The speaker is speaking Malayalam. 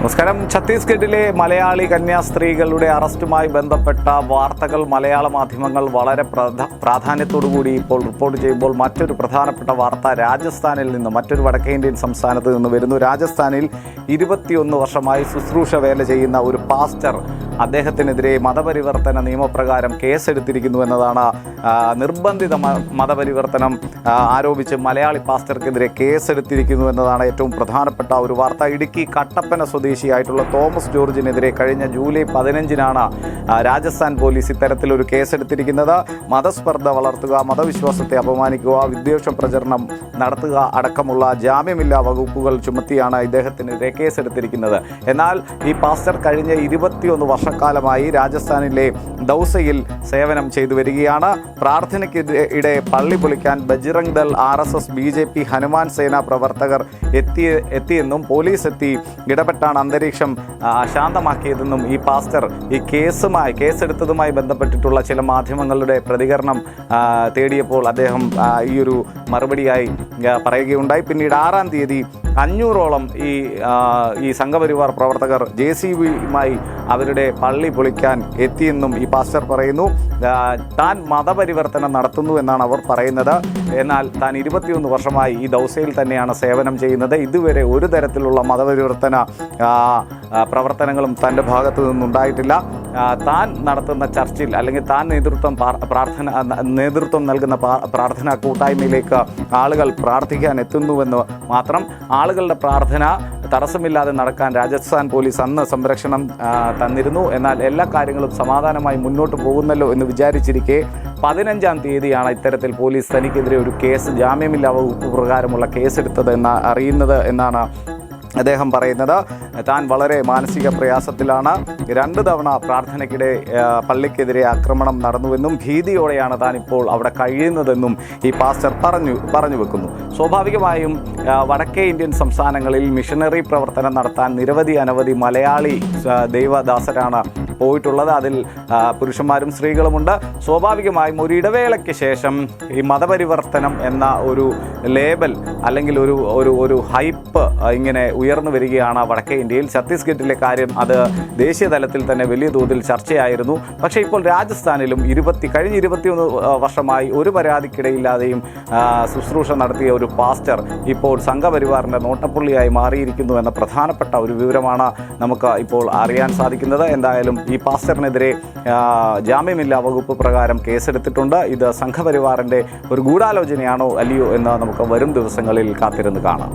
നമസ്കാരം. ഛത്തീസ്ഗഡിലെ മലയാളി കന്യാസ്ത്രീകളുടെ അറസ്റ്റുമായി ബന്ധപ്പെട്ട വാർത്തകൾ മലയാള മാധ്യമങ്ങൾ വളരെ പ്രധ പ്രാധാന്യത്തോടുകൂടി ഇപ്പോൾ റിപ്പോർട്ട് ചെയ്യുമ്പോൾ മറ്റൊരു പ്രധാനപ്പെട്ട വാർത്ത രാജസ്ഥാനിൽ നിന്ന് മറ്റൊരു വടക്കേ ഇന്ത്യൻ സംസ്ഥാനത്ത് നിന്ന് വരുന്നു. രാജസ്ഥാനിൽ ഇരുപത്തിയൊന്ന് വർഷമായി ശുശ്രൂഷ വേല ചെയ്യുന്ന ഒരു പാസ്റ്റർ അദ്ദേഹത്തിനെതിരെ മതപരിവർത്തന നിയമപ്രകാരം കേസെടുത്തിരിക്കുന്നു എന്നതാണ് നിർബന്ധിത മതപരിവർത്തനം ആരോപിച്ച് മലയാളി പാസ്റ്റർക്കെതിരെ കേസെടുത്തിരിക്കുന്നു എന്നതാണ് ഏറ്റവും പ്രധാനപ്പെട്ട ഒരു വാർത്ത. ഇടുക്കി കട്ടപ്പന സ്വദേശിയായിട്ടുള്ള തോമസ് ജോർജിനെതിരെ കഴിഞ്ഞ ജൂലൈ പതിനഞ്ചിനാണ് രാജസ്ഥാൻ പോലീസ് ഇത്തരത്തിലൊരു കേസെടുത്തിരിക്കുന്നത്. മതസ്പർദ്ധ വളർത്തുക മതവിശ്വാസത്തെ അപമാനിക്കുക വിദ്വേഷ പ്രചരണം നടത്തുക അടക്കമുള്ള ജാമ്യമില്ലാ വകുപ്പുകൾ ചുമത്തിയാണ് ഇദ്ദേഹത്തിനെതിരെ കേസെടുത്തിരിക്കുന്നത്. എന്നാൽ ഈ പാസ്റ്റർ കഴിഞ്ഞ ഇരുപത്തിയൊന്ന് വർഷക്കാലമായി രാജസ്ഥാനിലെ ദൗസയിൽ സേവനം ചെയ്തു വരികയാണ്. പ്രാർത്ഥനയ്ക്കിടെ പള്ളി പൊളിക്കാൻ Bajrang Dal R S S B J P Hanuman Sena പ്രവർത്തകർ എത്തി എത്തിയെന്നും പോലീസ് എത്തി ഇടപെട്ടാണ് അന്തരീക്ഷം അശാന്തമാക്കിയതെന്നും ശാന്തമാക്കിയതെന്നും ഈ പാസ്റ്റർ ഈ കേസുമായി കേസെടുത്തതുമായി ബന്ധപ്പെട്ടിട്ടുള്ള ചില മാധ്യമങ്ങളുടെ പ്രതികരണം തേടിയപ്പോൾ അദ്ദേഹം ഈ ഒരു മറുപടിയായി പറയുകയുണ്ടായി. പിന്നീട് ആറാം തീയതി അഞ്ഞൂറോളം ഈ ഈ സംഘപരിവാർ പ്രവർത്തകർ ജെ സി ബിയുമായി അവരുടെ പള്ളി പൊളിക്കാൻ എത്തിയെന്നും ഈ പാസ്റ്റർ പറയുന്നു. താൻ മതപരിവർത്തനം നടത്തുന്നു എന്നാണ് അവർ പറയുന്നത്. എന്നാൽ താൻ ഇരുപത്തിയൊന്ന് വർഷമായി ഈ ദൗസയിൽ തന്നെയാണ് സേവനം ചെയ്യുന്നത്. ഇതുവരെ ഒരു തരത്തിലുള്ള മതപരിവർത്തന പ്രവർത്തനങ്ങളും തന്റെ ഭാഗത്തു നിന്നുണ്ടായിട്ടില്ല. താൻ നടത്തുന്ന ചർച്ചിൽ അല്ലെങ്കിൽ താൻ നേതൃത്വം പ്രാർത്ഥന നേതൃത്വം നൽകുന്ന പ്രാർത്ഥനാ കൂട്ടായ്മയിലേക്ക് ആളുകൾ പ്രാർത്ഥിക്കാൻ എത്തുന്നുവെന്ന് മാത്രം ആളുകളുടെ പ്രാർത്ഥന തടസ്സമില്ലാതെ നടക്കാൻ രാജസ്ഥാൻ പോലീസ് അന്ന് സംരക്ഷണം തന്നിരുന്നു. എന്നാൽ എല്ലാ കാര്യങ്ങളും സമാധാനമായി മുന്നോട്ട് പോകുന്നല്ലോ എന്ന് വിചാരിച്ചിരിക്കെ പതിനഞ്ചാം തീയതിയാണ് ഇത്തരത്തിൽ പോലീസ് തനിക്കെതിരെ ഒരു കേസ് ജാമ്യമില്ലാ വകുപ്പ് പ്രകാരമുള്ള കേസെടുത്തത് എന്ന് അറിയുന്നത് എന്നാണ് അദ്ദേഹം പറയുന്നത് താൻ വളരെ മാനസിക പ്രയാസത്തിലാണ്. രണ്ട് തവണ പ്രാർത്ഥനയ്ക്കിടെ പള്ളിക്കെതിരെ ആക്രമണം നടന്നുവെന്നും ഭീതിയോടെയാണ് താൻ ഇപ്പോൾ അവിടെ കഴിയുന്നതെന്നും ഈ പാസ്റ്റർ പറഞ്ഞു പറഞ്ഞു വെക്കുന്നു. സ്വാഭാവികമായും വടക്കേ ഇന്ത്യൻ സംസ്ഥാനങ്ങളിൽ മിഷനറി പ്രവർത്തനം നടത്താൻ നിരവധി അനവധി മലയാളി ദൈവദാസരാണ് പോയിട്ടുള്ളത്. അതിൽ പുരുഷന്മാരും സ്ത്രീകളുമുണ്ട്. സ്വാഭാവികമായും ഒരു ഇടവേളയ്ക്ക് ശേഷം ഈ മതപരിവർത്തനം എന്ന ഒരു ലേബൽ അല്ലെങ്കിൽ ഒരു ഒരു ഒരു ഹൈപ്പ് ഇങ്ങനെ ഉയർന്നു വരികയാണ് വടക്കേ ഇന്ത്യയിൽ. ഛത്തീസ്ഗഡിലെ കാര്യം അത് ദേശീയ തലത്തിൽ തന്നെ വലിയ തോതിൽ ചർച്ചയായിരുന്നു. പക്ഷേ ഇപ്പോൾ രാജസ്ഥാനിലും ഇരുപത്തി കഴിഞ്ഞ ഇരുപത്തിയൊന്ന് വർഷമായി ഒരു പരാതിക്കിടയില്ലാതെയും ശുശ്രൂഷ നടത്തിയ ഒരു പാസ്റ്റർ ഇപ്പോൾ സംഘപരിവാറിന്റെ നോട്ടപ്പുള്ളിയായി മാറിയിരിക്കുന്നു എന്ന പ്രധാനപ്പെട്ട ഒരു വിവരമാണ് നമുക്ക് ഇപ്പോൾ അറിയാൻ സാധിക്കുന്നത്. എന്തായാലും ഈ പാസ്റ്ററിനെതിരെ ജാമ്യമില്ലാ വകുപ്പ് പ്രകാരം കേസെടുത്തിട്ടുണ്ട്. ഇത് സംഘപരിവാറിന്റെ ഒരു ഗൂഢാലോചനയാണോ അല്ലയോ എന്ന് നമുക്ക് വരും ദിവസങ്ങളിൽ കാത്തിരുന്ന് കാണാം.